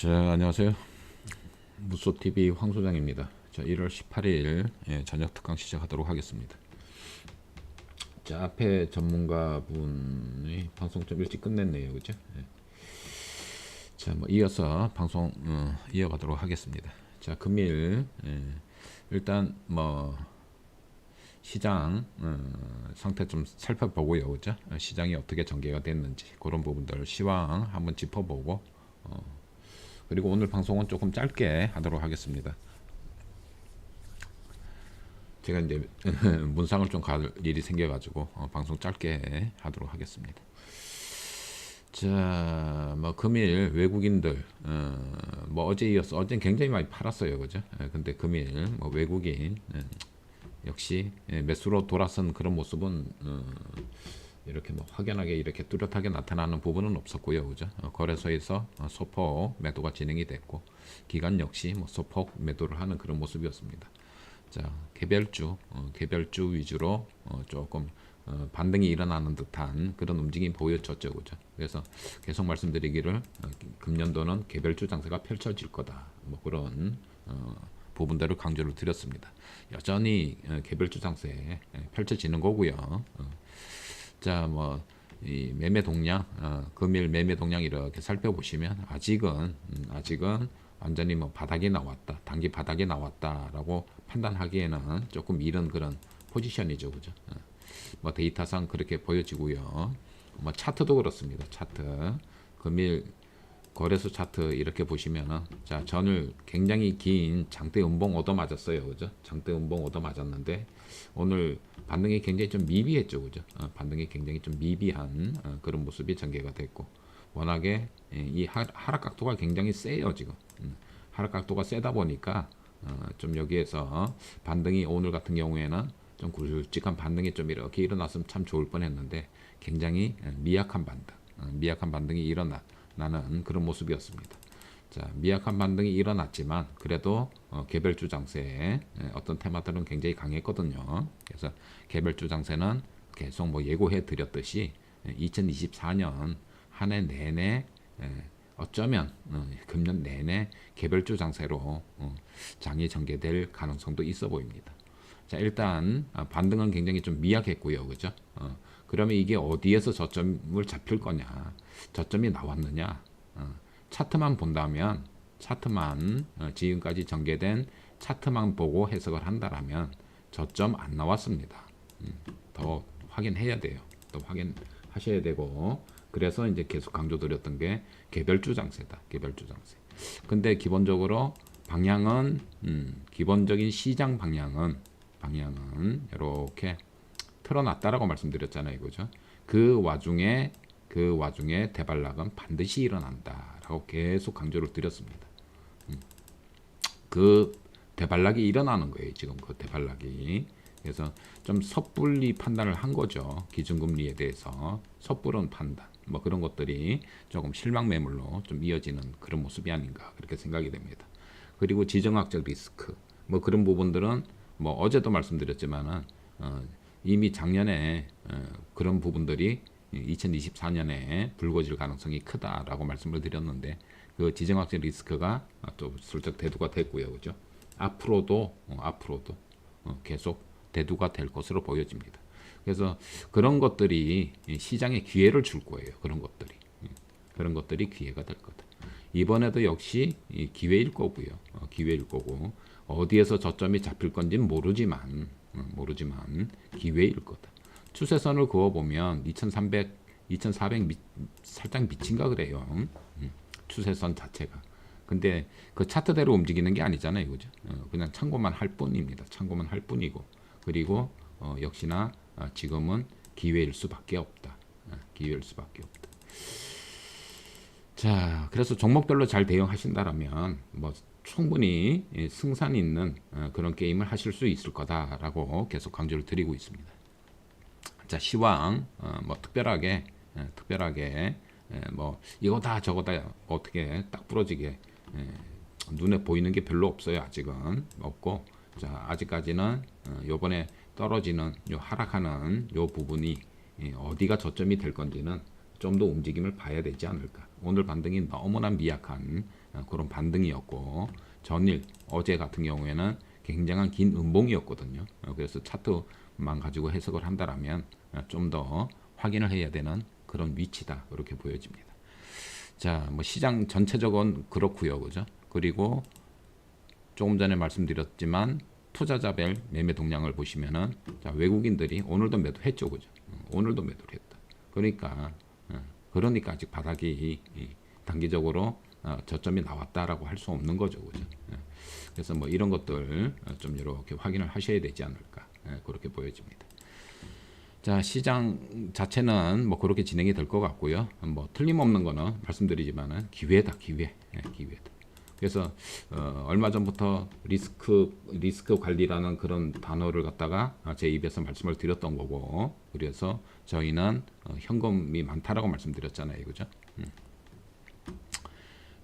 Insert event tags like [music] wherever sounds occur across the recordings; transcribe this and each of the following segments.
자, 안녕하세요. 무소TV 황 소장입니다. 자, 1월 18일 예, 저녁 특강 시작하도록 하겠습니다. 자, 앞에 전문가분이 방송 좀 일찍 끝냈네요. 그죠? 예. 자, 뭐 이어서 방송 어, 이어가도록 하겠습니다. 자, 금일 예, 일단 뭐 시장 어, 상태 좀 살펴보고요. 그죠? 어, 시장이 어떻게 전개가 됐는지 그런 부분들 시황 한번 짚어보고 어, 그리고 오늘 방송은 조금 짧게 하도록 하겠습니다. 제가 이제 [laughs] 문상을 좀 갈 일이 생겨가지고 어, 방송 짧게 하도록 하겠습니다. 자, 뭐 금일 외국인들, 어, 뭐 어제 이어서 어제는 굉장히 많이 팔았어요, 그죠? 예, 근데 금일 뭐 외국인 예, 역시 예, 매수로 돌아선 그런 모습은 어, 이렇게 뭐 확연하게 이렇게 뚜렷하게 나타나는 부분은 없었고요, 그죠? 어, 거래소에서 어, 소폭 매도가 진행이 됐고 기관 역시 뭐 소폭 매도를 하는 그런 모습이었습니다. 자, 개별주, 어, 개별주 위주로 어, 조금 어, 반등이 일어나는 듯한 그런 움직임이 보여졌죠, 그죠? 그래서 계속 말씀드리기를 어, 금년도는 개별주 장세가 펼쳐질 거다, 뭐 그런 어, 부분들을 강조를 드렸습니다. 여전히 어, 개별주 장세 예, 펼쳐지는 거고요. 어, 자, 뭐, 이 매매 동량, 어, 금일 매매 동량 이렇게 살펴보시면 아직은, 음, 아직은 완전히 뭐 바닥에 나왔다, 단기 바닥에 나왔다라고 판단하기에는 조금 이른 그런 포지션이죠, 그죠? 어, 뭐 데이터상 그렇게 보여지고요. 뭐 차트도 그렇습니다. 차트. 금일 거래소 차트 이렇게 보시면은 자 전을 굉장히 긴 장대 음봉 얻어 맞았어요 그죠 장대 음봉 얻어 맞았는데 오늘 반등이 굉장히 좀 미비했죠 그죠 어, 반등이 굉장히 좀 미비한 어, 그런 모습이 전개가 됐고 워낙에 예, 이 하, 하락 각도가 굉장히 세요 지금 음, 하락 각도가 세다 보니까 어, 좀 여기에서 반등이 오늘 같은 경우에는 좀 굵직한 반등이 좀 이렇게 일어났으면 참 좋을 뻔했는데 굉장히 예, 미약한 반등 어, 미약한 반등이 일어나 나는 그런 모습이었습니다. 자, 미약한 반등이 일어났지만 그래도 어, 개별주 장세에 예, 어떤 테마들은 굉장히 강했거든요. 그래서 개별주 장세는 계속 뭐 예고해 드렸듯이 2024년 한 해 내내 예, 어쩌면 어, 금년 내내 개별주 장세로 어, 장이 전개될 가능성도 있어 보입니다. 자, 일단 아, 반등은 굉장히 좀 미약했고요. 그죠? 어, 그러면 이게 어디에서 저점을 잡힐 거냐? 저점이 나왔느냐? 어, 차트만 본다면 차트만 어, 지금까지 전개된 차트만 보고 해석을 한다라면 저점 안 나왔습니다. 음, 더 확인해야 돼요. 또 확인하셔야 되고 그래서 이제 계속 강조드렸던 게 개별주 장세다. 개별주 장세. 근데 기본적으로 방향은 음, 기본적인 시장 방향은 방향은 이렇게 틀어놨다라고 말씀드렸잖아요, 그죠? 그 와중에 그 와중에 대발락은 반드시 일어난다라고 계속 강조를 드렸습니다. 음. 그 대발락이 일어나는 거예요, 지금 그 대발락이. 그래서 좀 섣불리 판단을 한 거죠. 기준금리에 대해서 섣부른 판단, 뭐 그런 것들이 조금 실망 매물로 좀 이어지는 그런 모습이 아닌가 그렇게 생각이 됩니다. 그리고 지정학적 리스크, 뭐 그런 부분들은 뭐 어제도 말씀드렸지만은 어, 이미 작년에 어, 그런 부분들이 2024년에 불거질 가능성이 크다라고 말씀을 드렸는데 그 지정학적 리스크가 또 슬쩍 대두가 됐고요, 그죠? 앞으로도 어, 앞으로도 어, 계속 대두가 될 것으로 보여집니다. 그래서 그런 것들이 시장에 기회를 줄 거예요. 그런 것들이 예, 그런 것들이 기회가 될 거다. 이번에도 역시 기회일 거고요. 어, 기회일 거고 어디에서 저점이 잡힐 건지는 모르지만 어, 모르지만 기회일 거다. 추세선을 그어 보면 2,300, 2,400 미, 살짝 미친가 그래요. 음, 추세선 자체가. 근데 그 차트대로 움직이는 게 아니잖아요, 그죠? 어, 그냥 참고만 할 뿐입니다. 참고만 할 뿐이고 그리고 어, 역시나 어, 지금은 기회일 수밖에 없다. 어, 기회일 수밖에 없다. 자, 그래서 종목별로 잘 대응하신다라면 뭐 충분히 승산 있는 어, 그런 게임을 하실 수 있을 거다라고 계속 강조를 드리고 있습니다. 자, 시황 어, 뭐 특별하게 예, 특별하게 예, 뭐 이거다 저거다 어떻게 딱 부러지게 예, 눈에 보이는 게 별로 없어요 아직은 없고 자 아직까지는 어, 요번에 떨어지는 요 하락하는 요 부분이 예, 어디가 저점이 될 건지는 좀 더 움직임을 봐야 되지 않을까 오늘 반등이 너무나 미약한 어, 그런 반등이었고 전일 어제 같은 경우에는 굉장한 긴 음봉이었거든요. 어, 그래서 차트만 가지고 해석을 한다라면 어, 좀 더 확인을 해야 되는 그런 위치다 이렇게 보여집니다. 자, 뭐 시장 전체적은 그렇고요, 그죠? 그리고 조금 전에 말씀드렸지만 투자자별 매매 동향을 보시면은 자, 외국인들이 오늘도 매도했죠, 그죠? 어, 오늘도 매도를 했다. 그러니까 어, 그러니까 아직 바닥이 단기적으로 어, 저점이 나왔다라고 할 수 없는 거죠, 그죠? 예. 그래서 뭐 이런 것들 어, 좀 이렇게 확인을 하셔야 되지 않을까 예, 그렇게 보여집니다. 자 시장 자체는 뭐 그렇게 진행이 될 것 같고요. 뭐 틀림없는 거는 말씀드리지만은 기회다 기회, 예, 기회다. 그래서 어, 얼마 전부터 리스크 리스크 관리라는 그런 단어를 갖다가 아, 제 입에서 말씀을 드렸던 거고 그래서 저희는 어, 현금이 많다라고 말씀드렸잖아요, 그죠? 음.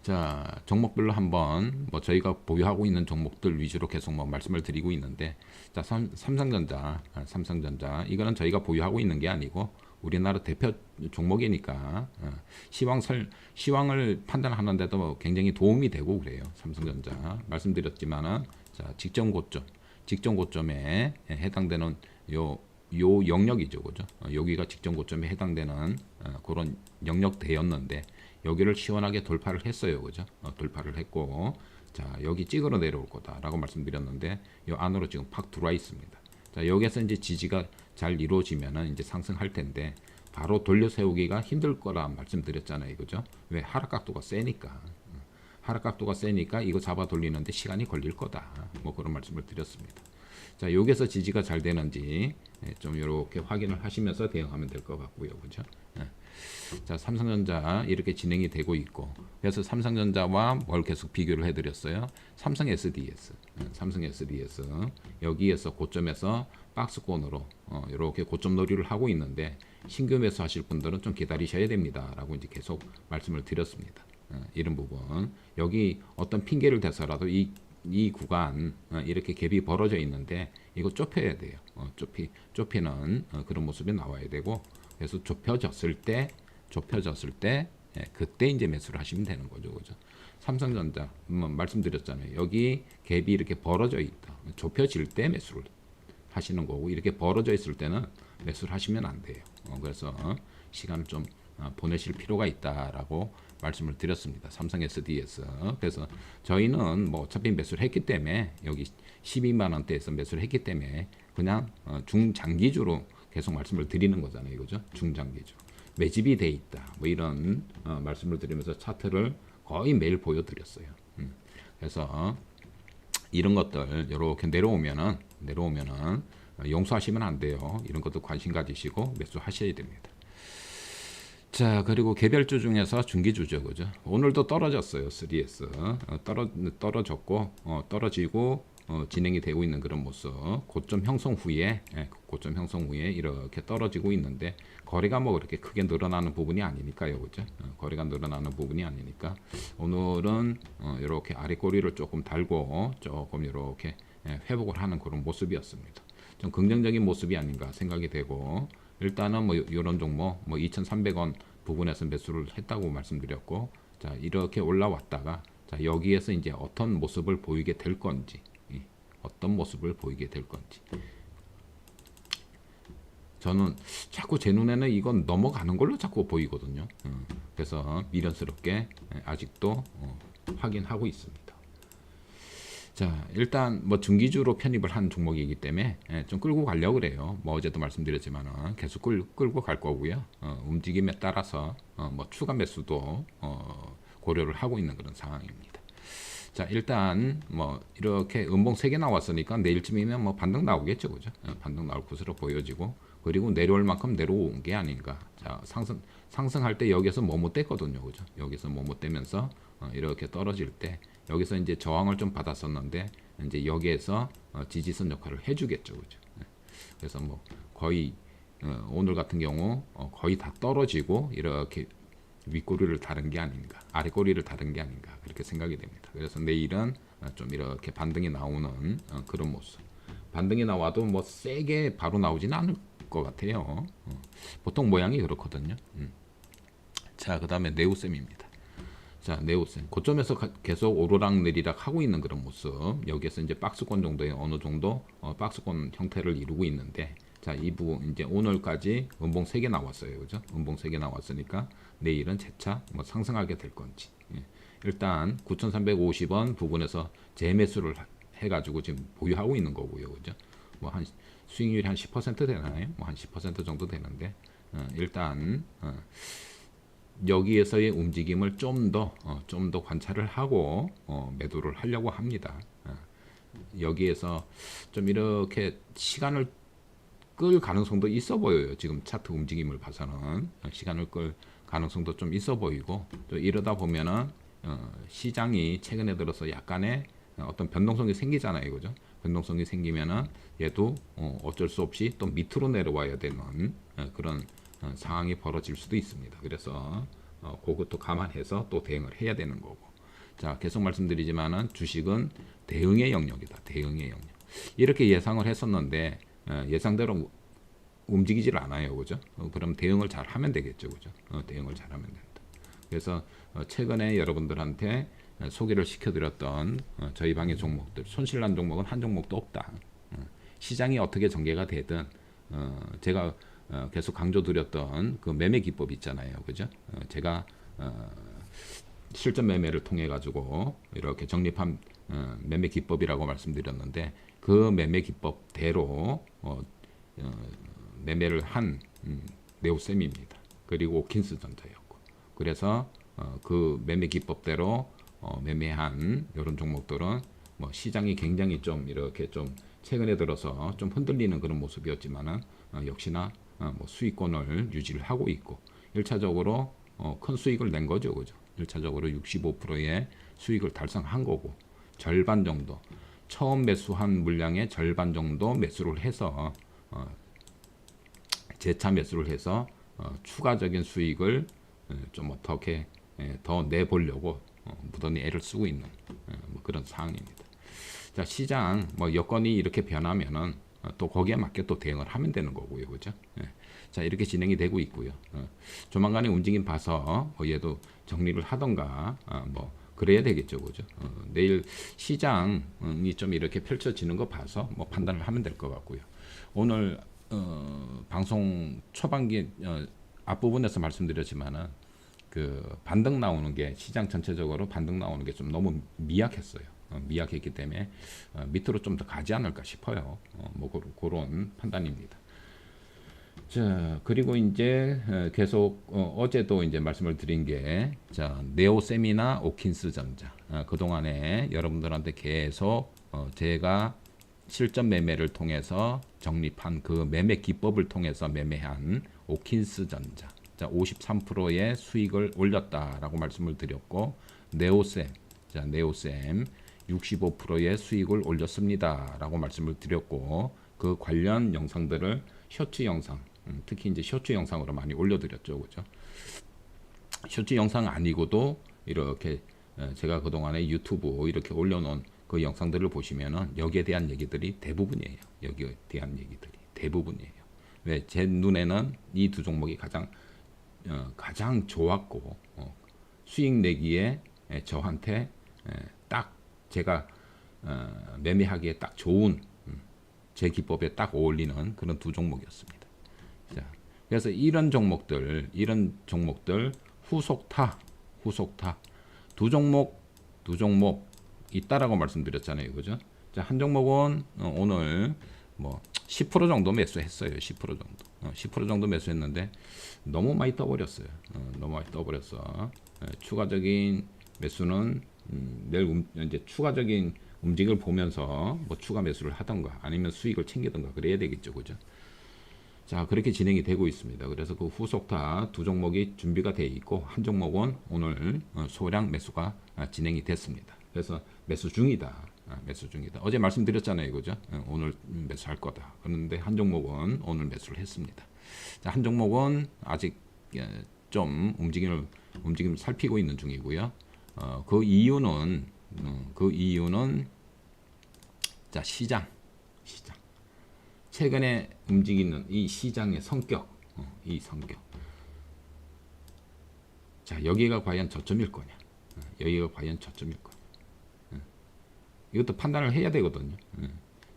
자 종목별로 한번 뭐 저희가 보유하고 있는 종목들 위주로 계속 뭐 말씀을 드리고 있는데 자 삼, 삼성전자 아, 삼성전자 이거는 저희가 보유하고 있는 게 아니고 우리나라 대표 종목이니까 어, 시황 설 시황을 판단하는데도 굉장히 도움이 되고 그래요 삼성전자 말씀드렸지만은 자 직전 고점 직전 고점에 해당되는 요요 영역이죠, 그죠? 어, 여기가 직전 고점에 해당되는 어, 그런 영역대였는데 여기를 시원하게 돌파를 했어요, 그죠? 어, 돌파를 했고 자 여기 찍으러 내려올 거다라고 말씀드렸는데 이 안으로 지금 팍 들어와 있습니다. 자 여기에서 이제 지지가 잘 이루어지면은 이제 상승할 텐데 바로 돌려 세우기가 힘들 거라 말씀드렸잖아요, 그죠? 왜 하락 각도가 세니까. 어, 하락 각도가 세니까 이거 잡아 돌리는데 시간이 걸릴 거다. 뭐 그런 말씀을 드렸습니다. 자, 여기서 지지가 잘 되는지 예, 좀 이렇게 확인을 하시면서 대응하면 될 것 같고요. 그죠? 예. 자, 삼성전자 이렇게 진행이 되고 있고 그래서 삼성전자와 뭘 계속 비교를 해드렸어요. 삼성 SDS, 예, 삼성 SDS 여기에서 고점에서 박스권으로 어, 이렇게 고점 놀이를 하고 있는데 신규 매수 하실 분들은 좀 기다리셔야 됩니다라고 이제 계속 말씀을 드렸습니다. 어, 이런 부분 여기 어떤 핑계를 대서라도 이, 이 구간 어, 이렇게 갭이 벌어져 있는데 이거 좁혀야 돼요. 어, 좁히 좁히는 어, 그런 모습이 나와야 되고 그래서 좁혀졌을 때 좁혀졌을 때 예, 그때 이제 매수를 하시면 되는 거죠, 그죠? 삼성전자 뭐 말씀드렸잖아요. 여기 갭이 이렇게 벌어져 있다. 좁혀질 때 매수를 하시는 거고 이렇게 벌어져 있을 때는 매수를 하시면 안 돼요. 어, 그래서 시간을 좀 어, 보내실 필요가 있다라고 말씀을 드렸습니다. 삼성 SDS. 그래서 저희는 뭐 어차피 매수를 했기 때문에 여기 12만 원대에서 매수를 했기 때문에 그냥 어, 중장기주로 계속 말씀을 드리는 거잖아요. 그죠? 중장기주. 매집이 돼 있다. 뭐 이런 어, 말씀을 드리면서 차트를 거의 매일 보여드렸어요. 음. 그래서 이런 것들 이렇게 내려오면은 내려오면은 어, 용서하시면 안 돼요. 이런 것도 관심 가지시고 매수하셔야 됩니다. 자 그리고 개별주 중에서 중기주죠, 그죠? 오늘도 떨어졌어요, 3S 어, 떨어 떨어졌고 어, 떨어지고 어, 진행이 되고 있는 그런 모습. 고점 형성 후에 예, 고점 형성 후에 이렇게 떨어지고 있는데 거래가 뭐 그렇게 크게 늘어나는 부분이 아니니까요, 그죠? 어, 거래가 늘어나는 부분이 아니니까 오늘은 어, 이렇게 아래 꼬리를 조금 달고 조금 이렇게 예, 회복을 하는 그런 모습이었습니다. 좀 긍정적인 모습이 아닌가 생각이 되고 일단은 뭐 이런 종목 뭐 2,300원 부분에서 매수를 했다고 말씀드렸고 자 이렇게 올라왔다가 자 여기에서 이제 어떤 모습을 보이게 될 건지 이, 어떤 모습을 보이게 될 건지 저는 자꾸 제 눈에는 이건 넘어가는 걸로 자꾸 보이거든요. 음, 그래서 미련스럽게 예, 아직도 어, 확인하고 있습니다. 자 일단 뭐 중기주로 편입을 한 종목이기 때문에 예, 좀 끌고 가려고 그래요. 뭐 어제도 말씀드렸지만은 계속 끌, 끌고 갈 거고요. 어, 움직임에 따라서 어, 뭐 추가 매수도 어, 고려를 하고 있는 그런 상황입니다. 자 일단 뭐 이렇게 음봉 3개 나왔으니까 내일쯤이면 뭐 반등 나오겠죠, 그죠? 어, 반등 나올 것으로 보여지고 그리고 내려올 만큼 내려온 게 아닌가. 자 상승 상승할 때 여기서 뭐뭐 뗐거든요, 그죠? 여기서 뭐뭐 떼면서 어, 이렇게 떨어질 때 여기서 이제 저항을 좀 받았었는데 이제 여기에서 어, 지지선 역할을 해주겠죠, 그죠? 네. 그래서 뭐 거의 어, 오늘 같은 경우 어, 거의 다 떨어지고 이렇게 윗꼬리를 다른 게 아닌가, 아래꼬리를 다른 게 아닌가 그렇게 생각이 됩니다. 그래서 내일은 어, 좀 이렇게 반등이 나오는 어, 그런 모습. 반등이 나와도 뭐 세게 바로 나오지는 않을 것 같아요. 어, 보통 모양이 그렇거든요. 음. 자, 그 다음에 네오셈입니다. 자, 네오센. 고점에서 가- 계속 오르락 내리락 하고 있는 그런 모습. 여기에서 이제 박스권 정도의 어느 정도 어, 박스권 형태를 이루고 있는데 자, 이 부분 이제 오늘까지 음봉 3개 나왔어요. 그죠? 음봉 3개 나왔으니까 내일은 재차 뭐 상승하게 될 건지. 예. 일단 9,350원 부분에서 재매수를 하- 해가지고 지금 보유하고 있는 거고요. 그죠? 뭐 한 수익률이 한 10% 되나요? 뭐 한 10% 정도 되는데 어, 일단 어, 여기에서의 움직임을 좀더 어, 좀더 관찰을 하고 어, 매도를 하려고 합니다. 어, 여기에서 좀 이렇게 시간을 끌 가능성도 있어 보여요. 지금 차트 움직임을 봐서는 어, 시간을 끌 가능성도 좀 있어 보이고 또 이러다 보면은 어, 시장이 최근에 들어서 약간의 어, 어떤 변동성이 생기잖아요, 그죠? 변동성이 생기면은 얘도 어, 어쩔 수 없이 또 밑으로 내려와야 되는 어, 그런 어, 상황이 벌어질 수도 있습니다. 그래서 어, 그것도 감안해서 또 대응을 해야 되는 거고. 자, 계속 말씀드리지만은 주식은 대응의 영역이다. 대응의 영역. 이렇게 예상을 했었는데 어, 예상대로 움직이질 않아요, 그죠? 어, 그럼 대응을 잘 하면 되겠죠, 그죠? 어, 대응을 잘 하면 된다. 그래서 어, 최근에 여러분들한테 어, 소개를 시켜드렸던 어, 저희 방의 종목들 손실난 종목은 한 종목도 없다. 어, 시장이 어떻게 전개가 되든 어, 제가 어, 계속 강조드렸던 그 매매 기법 있잖아요, 그죠? 어, 제가 어, 실전 매매를 통해 가지고 이렇게 정립한 어, 매매 기법이라고 말씀드렸는데 그 매매 기법대로 어, 어, 매매를 한 음, 네오셈입니다. 그리고 오킨스 전자였고 그래서 어, 그 매매 기법대로 어, 매매한 이런 종목들은 뭐 시장이 굉장히 좀 이렇게 좀 최근에 들어서 좀 흔들리는 그런 모습이었지만은 어, 역시나 어, 뭐 수익권을 유지를 하고 있고 1차적으로 어, 큰 수익을 낸 거죠, 그죠? 1차적으로 65%의 수익을 달성한 거고 절반 정도 처음 매수한 물량의 절반 정도 매수를 해서 어, 재차 매수를 해서 어, 추가적인 수익을 어, 좀 어떻게 예, 더 내보려고 어, 무던히 애를 쓰고 있는 어, 뭐 그런 상황입니다. 자 시장 뭐 여건이 이렇게 변하면은 어, 또 거기에 맞게 또 대응을 하면 되는 거고요, 그죠? 예. 자 이렇게 진행이 되고 있고요. 어, 조만간에 움직임 봐서 뭐 얘도 정리를 하던가 어, 뭐 그래야 되겠죠, 그죠? 어, 내일 시장이 좀 이렇게 펼쳐지는 거 봐서 뭐 판단을 하면 될 것 같고요. 오늘 어, 방송 초반기 어, 앞부분에서 말씀드렸지만은 그 반등 나오는 게 시장 전체적으로 반등 나오는 게 좀 너무 미약했어요. 어, 미약했기 때문에 어, 밑으로 좀 더 가지 않을까 싶어요. 어, 뭐 그런, 판단입니다. 자 그리고 이제 어, 계속 어, 제도 이제 말씀을 드린 게 자 네오세미나 오킨스 전자. 어, 그 동안에 여러분들한테 계속 어, 제가 실전 매매를 통해서 정립한 그 매매 기법을 통해서 매매한 오킨스 전자. 자 53%의 수익을 올렸다라고 말씀을 드렸고 네오셈 자 네오셈 65%의 수익을 올렸습니다라고 말씀을 드렸고 그 관련 영상들을 쇼츠 영상 음, 특히 이제 쇼츠 영상으로 많이 올려드렸죠 그죠 쇼츠 영상 아니고도 이렇게 어, 제가 그동안에 유튜브 이렇게 올려놓은 그 영상들을 보시면은 여기에 대한 얘기들이 대부분이에요. 여기에 대한 얘기들이 대부분이에요. 왜 제 눈에는 이 두 종목이 가장 어, 가장 좋았고 어, 수익 내기에 에, 저한테 에, 딱 제가 어, 매매하기에 딱 좋은 음, 제 기법에 딱 어울리는 그런 두 종목이었습니다. 자, 그래서 이런 종목들, 이런 종목들 후속타, 후속타 두 종목, 두 종목 있다라고 말씀드렸잖아요, 그죠? 자, 한 종목은 어, 오늘 뭐 10% 정도 매수했어요, 10% 정도, 어, 10% 정도 매수했는데 너무 많이 떠버렸어요, 어, 너무 많이 떠버렸어. 예, 추가적인 매수는 음, 내일 음, 이제 추가적인 움직임을 보면서 뭐 추가 매수를 하던가 아니면 수익을 챙기던가 그래야 되겠죠, 그죠? 자 그렇게 진행이 되고 있습니다. 그래서 그 후속타 두 종목이 준비가 돼 있고 한 종목은 오늘 어, 소량 매수가 아, 진행이 됐습니다. 그래서 매수 중이다. 아, 매수 중이다. 어제 말씀드렸잖아요, 그죠? 어, 오늘 매수할 거다. 그런데 한 종목은 오늘 매수를 했습니다. 자, 한 종목은 아직 예, 좀 움직임을 움직임을 살피고 있는 중이고요. 어, 그 이유는 어, 그 이유는 자 시장 시장 최근에 움직이는 이 시장의 성격, 어, 이 성격. 자, 여기가 과연 저점일 거냐? 어, 여기가 과연 저점일까? 어. 이것도 판단을 해야 되거든요. 어.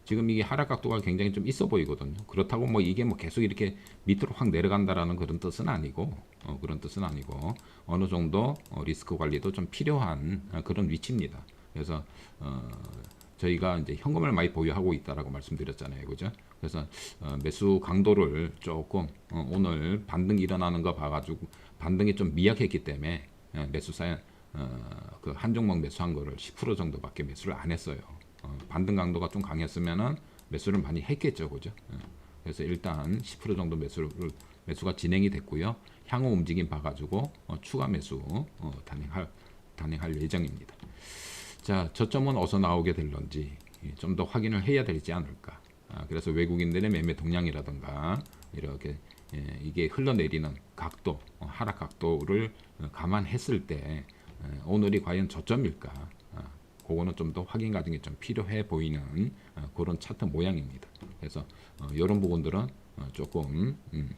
지금 이게 하락 각도가 굉장히 좀 있어 보이거든요. 그렇다고 뭐 이게 뭐 계속 이렇게 밑으로 확 내려간다라는 그런 뜻은 아니고 어, 그런 뜻은 아니고 어느 정도 어, 리스크 관리도 좀 필요한 어, 그런 위치입니다. 그래서 어, 저희가 이제 현금을 많이 보유하고 있다라고 말씀드렸잖아요, 그죠? 그래서 어, 매수 강도를 조금 어, 오늘 반등이 일어나는 거 봐가지고 반등이 좀 미약했기 때문에 어, 매수사에 어, 그 한 종목 매수한 거를 10% 정도밖에 매수를 안 했어요. 어, 반등 강도가 좀 강했으면은 매수를 많이 했겠죠, 그죠? 어, 그래서 일단 10% 정도 매수를 매수가 진행이 됐고요. 향후 움직임 봐가지고 어, 추가 매수 어, 단행할 단행할 예정입니다. 자, 저점은 어디서 나오게 될런지 좀 더 확인을 해야 되지 않을까. 아, 그래서 외국인들의 매매 동향이라든가 이렇게 예, 이게 흘러내리는 각도, 어, 하락 각도를 어, 감안했을 때 에, 오늘이 과연 저점일까? 아, 그거는 좀 더 확인 과정이 좀 필요해 보이는 어, 그런 차트 모양입니다. 그래서 어, 이런 부분들은 어, 조금 음,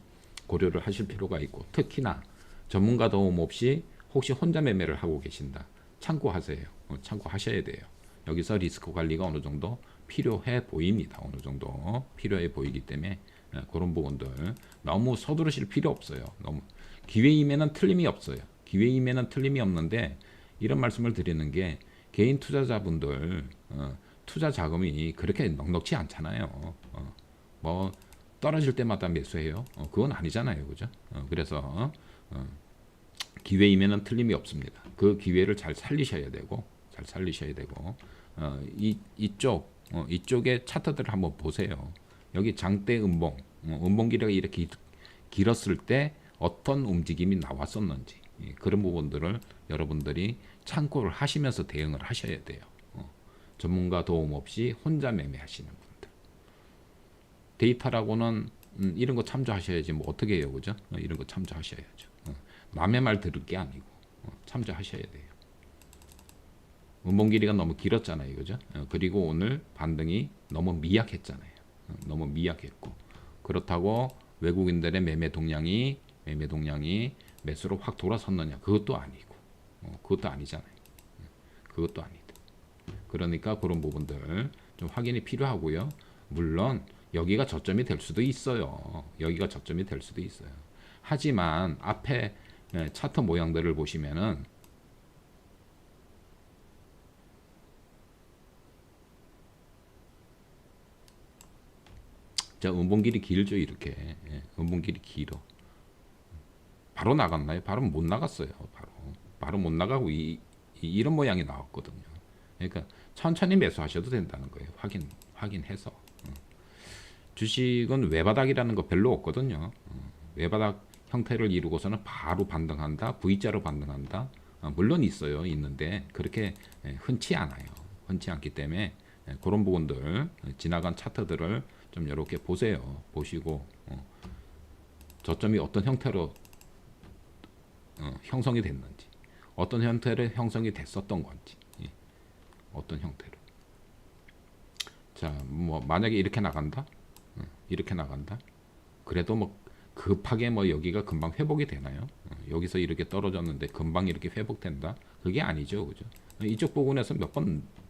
고려를 하실 필요가 있고 특히나 전문가 도움 없이 혹시 혼자 매매를 하고 계신다. 참고하세요. 어, 참고하셔야 돼요. 여기서 리스크 관리가 어느 정도 필요해 보입니다. 어느 정도 필요해 보이기 때문에 예, 그런 부분들 너무 서두르실 필요 없어요. 너무 기회임에는 틀림이 없어요. 기회임에는 틀림이 없는데 이런 말씀을 드리는 게 개인 투자자분들 어, 투자 자금이 그렇게 넉넉치 않잖아요. 어, 뭐 떨어질 때마다 매수해요. 어, 그건 아니잖아요, 그죠? 어, 그래서 어, 기회임에는 틀림이 없습니다. 그 기회를 잘 살리셔야 되고 잘 살리셔야 되고 어, 이 이쪽 어, 이쪽의 차트들을 한번 보세요. 여기 장대 음봉 어, 음봉 길이가 이렇게 기- 길었을 때 어떤 움직임이 나왔었는지 예, 그런 부분들을 여러분들이 참고를 하시면서 대응을 하셔야 돼요. 어, 전문가 도움 없이 혼자 매매하시는 분들 데이터라고는 음, 이런 거 참조하셔야지 뭐 어떻게 해요, 그죠? 어, 이런 거 참조하셔야죠. 어, 남의 말 들을 게 아니고 어, 참조하셔야 돼요. 음봉 길이가 너무 길었잖아요, 그죠? 어, 그리고 오늘 반등이 너무 미약했잖아요. 어, 너무 미약했고 그렇다고 외국인들의 매매 동향이 매매 동향이 매수로 확 돌아섰느냐? 그것도 아니고 어, 그것도 아니잖아요. 어, 그것도 아니다. 그러니까 그런 부분들 좀 확인이 필요하고요. 물론 여기가 저점이 될 수도 있어요. 여기가 저점이 될 수도 있어요. 하지만 앞에 예, 차트 모양들을 보시면은 자 음봉 길이 길죠 이렇게. 예, 음봉 길이 길어. 바로 나갔나요? 바로 못 나갔어요 바로. 바로 못 나가고 이, 이 이런 모양이 나왔거든요. 그러니까 천천히 매수하셔도 된다는 거예요 확인 확인해서. 어. 주식은 외바닥이라는 거 별로 없거든요. 어, 외바닥 형태를 이루고서는 바로 반등한다 V자로 반등한다. 어, 물론 있어요 있는데 그렇게 예, 흔치 않아요. 흔치 않기 때문에 예, 그런 부분들 어, 지나간 차트들을 좀 이렇게 보세요. 보시고 어, 저점이 어떤 형태로 어, 형성이 됐는지, 어떤 형태로 형성이 됐었던 건지, 예. 어떤 형태로. 자, 뭐 만약에 이렇게 나간다, 어, 이렇게 나간다. 그래도 뭐 급하게 뭐 여기가 금방 회복이 되나요? 어, 여기서 이렇게 떨어졌는데 금방 이렇게 회복된다? 그게 아니죠, 그죠? 이쪽 부분에서 몇번 네,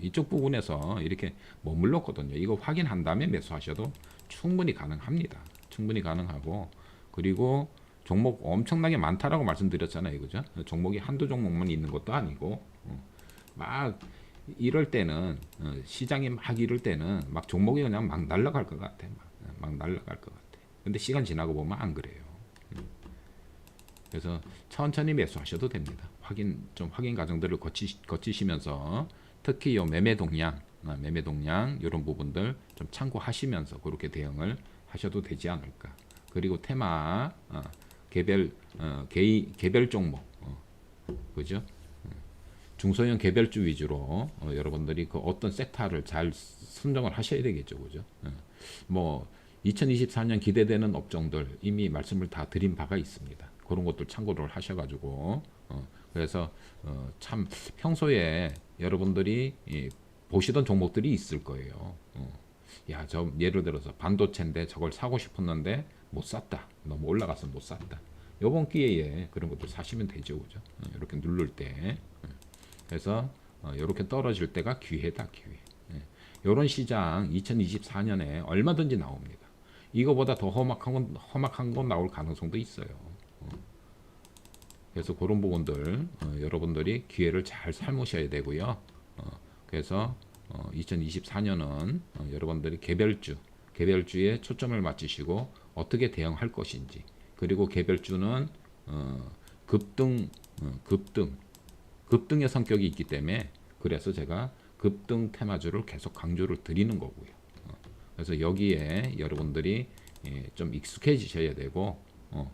이쪽 부분에서 이렇게 머물렀거든요. 이거 확인한 다음에 매수하셔도 충분히 가능합니다. 충분히 가능하고 그리고 종목 엄청나게 많다라고 말씀드렸잖아요, 그죠? 종목이 한두 종목만 있는 것도 아니고 어, 막 이럴 때는 어, 시장이 막 이럴 때는 막 종목이 그냥 막 날아갈 것 같아, 막, 막 날아갈 것 같아. 근데 시간 지나고 보면 안 그래요. 음. 그래서 천천히 매수하셔도 됩니다. 확인 좀 확인 과정들을 거치, 거치시면서 특히 요 매매 동향, 어, 매매 동향 이런 부분들 좀 참고하시면서 그렇게 대응을 하셔도 되지 않을까. 그리고 테마 어, 개별 어, 개이, 개별 종목 어, 그죠? 어, 중소형 개별주 위주로 어, 여러분들이 그 어떤 섹터를 잘 선정을 하셔야 되겠죠, 그죠? 어, 뭐 2024년 기대되는 업종들 이미 말씀을 다 드린 바가 있습니다. 그런 것들 참고를 하셔가지고 어, 그래서 어, 참 평소에 여러분들이 이, 보시던 종목들이 있을 거예요. 어. 야, 저 예를 들어서 반도체인데 저걸 사고 싶었는데 못 샀다. 너무 올라가서 못 샀다. 요번 기회에 그런 것도 사시면 되죠, 그죠? 어, 이렇게 누를 때. 어, 그래서 어, 이렇게 떨어질 때가 기회다, 기회. 이런 시장 2024년에 얼마든지 나옵니다. 이거보다 더 험악한 건 험악한 건 나올 가능성도 있어요. 어. 그래서 그런 부분들 어, 여러분들이 기회를 잘 삶으셔야 되고요. 어, 그래서 어, 2024년은 어, 여러분들이 개별주 개별주에 초점을 맞추시고 어떻게 대응할 것인지 그리고 개별주는 어, 급등 어, 급등 급등의 성격이 있기 때문에 그래서 제가 급등 테마주를 계속 강조를 드리는 거고요. 어, 그래서 여기에 여러분들이 예, 좀 익숙해지셔야 되고 어,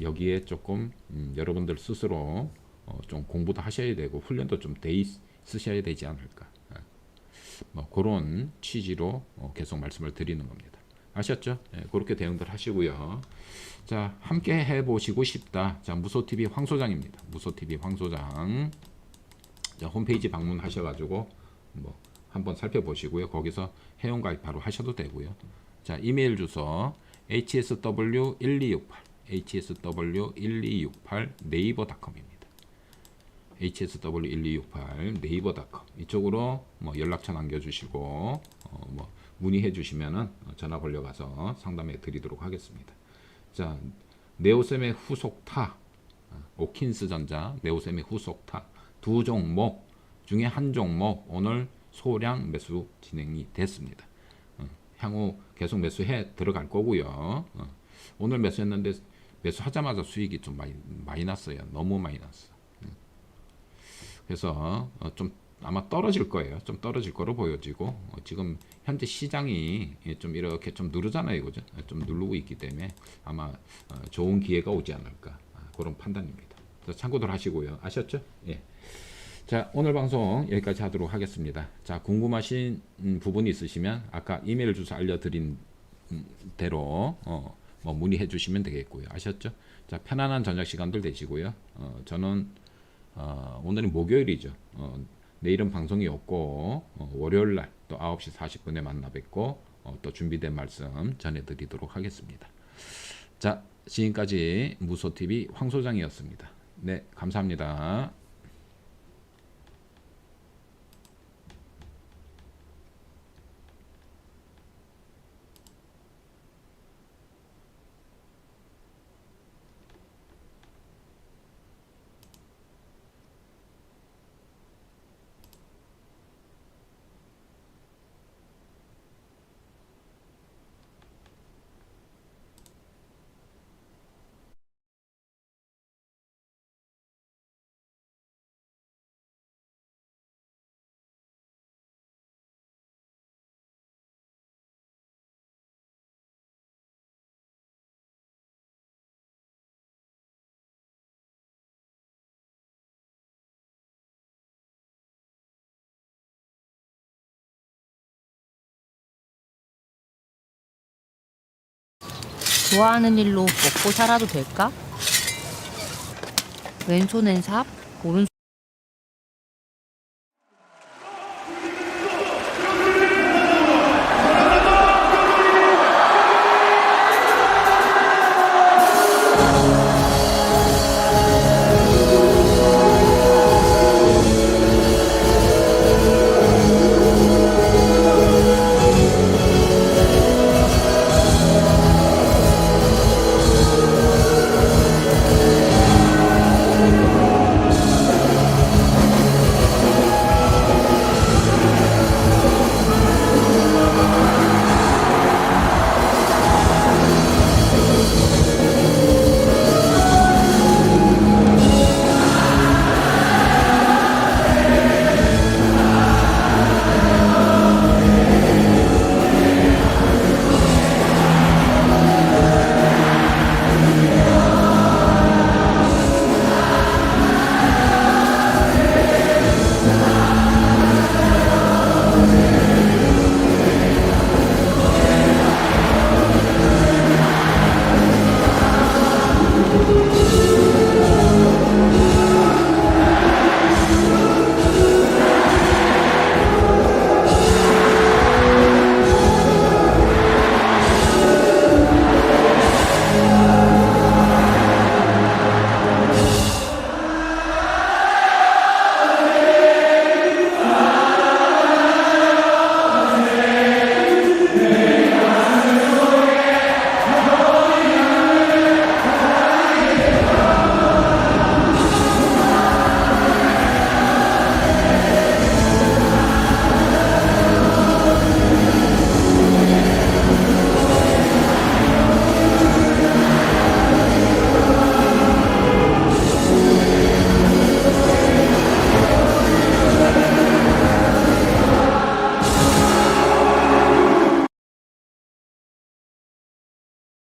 여기에 조금 음, 여러분들 스스로 어, 좀 공부도 하셔야 되고 훈련도 좀 돼 있으셔야 되지 않을까. 예. 뭐 그런 취지로 어, 계속 말씀을 드리는 겁니다. 아셨죠? 예, 그렇게 대응들 하시고요. 자, 함께 해보시고 싶다. 자, 무소TV 황소장입니다. 무소TV 황소장. 자, 홈페이지 방문하셔가지고 뭐 한번 살펴보시고요. 거기서 회원가입 바로 하셔도 되고요. 자, 이메일 주소 hsw1268 hsw1268 네이버닷컴입니다. hsw1268 네이버닷컴 이쪽으로 뭐 연락처 남겨주시고 어, 뭐 문의해 주시면은 전화 걸려가서 상담해 드리도록 하겠습니다. 자, 네오셈의 후속타 어, 오킨스 전자 네오셈의 후속타 두 종목 중에 한 종목 오늘 소량 매수 진행이 됐습니다. 어, 향후 계속 매수해 들어갈 거고요. 어, 오늘 매수했는데 매수하자마자 수익이 좀 많이 났어요. 너무 났어. 음. 그래서 어, 좀 아마 떨어질 거예요. 좀 떨어질 거로 보여지고 어, 지금 현재 시장이 예, 좀 이렇게 좀 누르잖아요, 그죠? 예, 좀 누르고 있기 때문에 아마 어, 좋은 기회가 오지 않을까 아, 그런 판단입니다. 참고들 하시고요. 아셨죠? 예. 자 오늘 방송 여기까지 하도록 하겠습니다. 자 궁금하신 음, 부분이 있으시면 아까 이메일 주소 알려드린 음, 대로 어, 뭐 문의해 주시면 되겠고요. 아셨죠? 자 편안한 저녁 시간들 되시고요. 어, 저는 어, 오늘이 목요일이죠. 어, 내일은 방송이 없고 어, 월요일 날 또 9시 40분에 만나 뵙고 어, 또 준비된 말씀 전해드리도록 하겠습니다. 자 지금까지 무소TV 황 소장이었습니다. 네 감사합니다. 좋아하는 일로 먹고 살아도 될까? 왼손엔 삽, 오른손